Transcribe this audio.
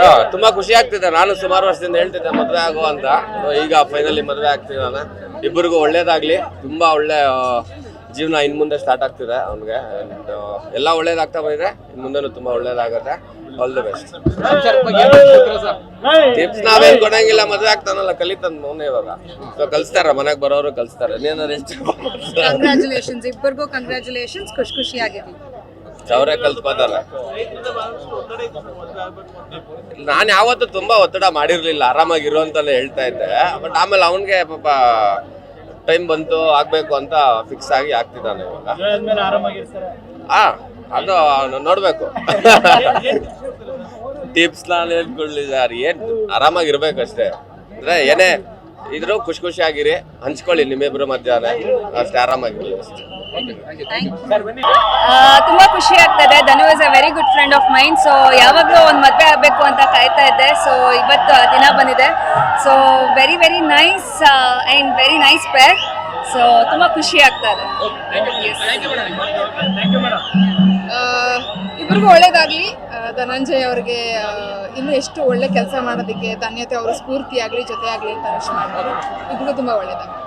ಹಾ, ತುಂಬಾ ಖುಷಿ ಆಗ್ತಿದೆ. ನಾನು ಸುಮಾರು ವರ್ಷದಿಂದ ಹೇಳ್ತಿದ್ದೆ ಮದುವೆ ಆಗು ಅಂತ. ಈಗ ಫೈನಲಿ ಮದ್ವೆ ನಾನು. ಇಬ್ಬರಿಗೂ ಒಳ್ಳೇದಾಗ್ಲಿ. ತುಂಬಾ ಒಳ್ಳೆ ಜೀವನ ಇನ್ ಮುಂದೆ ಸ್ಟಾರ್ಟ್ ಆಗ್ತಿದೆ ಅವ್ನಿಗೆ. ಎಲ್ಲ ಒಳ್ಳೇದಾಗ್ತಾ ಬಂದಿದೆ. ಇನ್ ಮುಂದೆನೂ ತುಂಬಾ ಒಳ್ಳೇದಾಗತ್ತೆ. ಆಲ್ ದಿ ಬೆಸ್ಟ್ ಟಿಪ್ಸ್ ನಾವೇನ್ ಕೊಡಂಗಿಲ್ಲ ಮದುವೆ ಆಗ್ತಾನಲ್ಲ ಕಲಿತಂದ್ ಮೌನ ಇವಾಗ. ಸೊ ಕಲ್ಸ್ತಾರ ಮನೆಗ್ ಬರೋರು ಕಲಿಸ್ತಾರೆ. ಇನ್ನೇನಾದ್ರು ಎಷ್ಟು ಕಂಗ್ರ್ಯಾಚುಲೇಷನ್ಸ್ ಇಬ್ಬರಿಗೂ ಕಂಗ್ರ್ಯಾಚುಲೇಷನ್ಸ್ ಖುಷಿ ಖುಷಿಯಾಗಿರ್ಲಿ ಅವರೇ ಕಲ್ತ್ಕೋತಾರೆ ನಾನು ಯಾವತ್ತೂ ತುಂಬಾ ಒತ್ತಡ ಮಾಡಿರ್ಲಿಲ್ಲ ಆರಾಮಾಗಿರು ಅಂತಲೇ ಹೇಳ್ತಾ ಇದ್ದೆ. ಬಟ್ ಆಮೇಲೆ ಅವನ್ಗೆ ಪಾಪ ಟೈಮ್ ಬಂತು, ಆಗ್ಬೇಕು ಅಂತ ಫಿಕ್ಸ್ ಆಗಿ ಆಗ್ತಿದ್ದಾನೆ ಇವಾಗ. ಹಾ ಅದು ಅವನು ನೋಡ್ಬೇಕು. ಟಿಪ್ಸ್ ನಾನು ಹೇಳ್ಕೊಳ್ಳಿ ಸರ್ ಏನ್ ಆರಾಮಾಗಿರ್ಬೇಕಷ್ಟೇ. ಅಂದ್ರೆ ಏನೇ ಇದ್ರು ಖುಷಿ ಖುಷಿಯಾಗಿರಿ. ಹಂಚ್ಕೊಳ್ಳಿ ನಿಮ್ಮಿಬ್ರು ಮಧ್ಯಾಹ್ನ ಅಷ್ಟೇ ಆರಾಮಾಗಿರ್ಲಿ ಅಷ್ಟೇ. ಆ, ತುಂಬಾ ಖುಷಿ ಆಗ್ತದೆ. Dhanu is a very good friend of mine so ಯಾವಾಗಲೂ ಒಂದು ಮದುವೆ ಆಗಬೇಕು ಅಂತ ಕಾಯ್ತಾ ಇದ್ದೆ. ಸೊ ಇವತ್ತು ಆ ದಿನ ಬಂದಿದೆ. So very very nice and very nice pair so ತುಂಬಾ ಖುಷಿ ಆಗ್ತಾ ಇದೆ ಇಬ್ರಿಗೂ ಒಳ್ಳೇದಾಗ್ಲಿ. ಧನಂಜಯ್ ಅವ್ರಿಗೆ ಇನ್ನು ಎಷ್ಟು ಒಳ್ಳೆ ಕೆಲಸ ಮಾಡೋದಕ್ಕೆ, ಧನ್ಯತೆ ಅವರು ಸ್ಫೂರ್ತಿಯಾಗಲಿ, ಜೊತೆಯಾಗಲಿ ಜೊತೆ ಆಗಲಿ ಅಂತ ವಿಶ್ ಮಾಡ್ತಾರೆ. ಇಬ್ರಿಗೂ ತುಂಬಾ ಒಳ್ಳೇದಾಗ್ಲಿ.